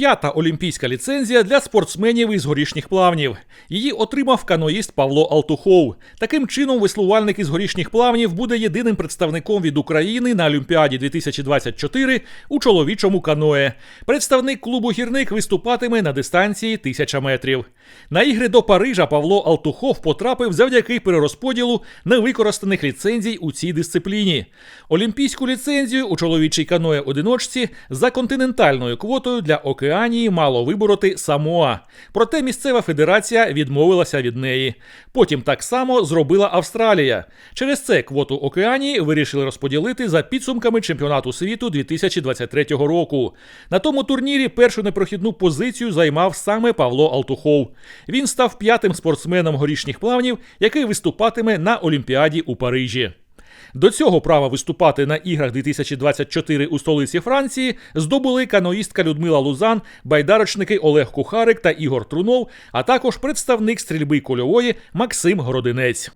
п'ята олімпійська ліцензія для спортсменів із горішніх плавнів. Її отримав каноїст Павло Алтухов. Таким чином, веслувальник із горішніх плавнів буде єдиним представником від України на Олімпіаді 2024 у чоловічому каное. Представник клубу гірник виступатиме на дистанції 1000 метрів. На ігри до Парижа Павло Алтухов потрапив завдяки перерозподілу невикористаних ліцензій у цій дисципліні. Олімпійську ліцензію у чоловічій каное одиночці за континентальною квотою для Океанії мало вибороти Самоа. Проте місцева федерація відмовилася від неї. Потім так само зробила Австралія. Через це квоту Океанії вирішили розподілити за підсумками чемпіонату світу 2023 року. На тому турнірі першу непрохідну позицію займав саме Павло Алтухов. Він став п'ятим спортсменом горішніх плавнів, який виступатиме на Олімпіаді у Парижі. До цього права виступати на іграх 2024 у столиці Франції здобули каноїстка Людмила Лузан, байдарочники Олег Кухарик та Ігор Трунов, а також представник стрільби кольової Максим Городинець.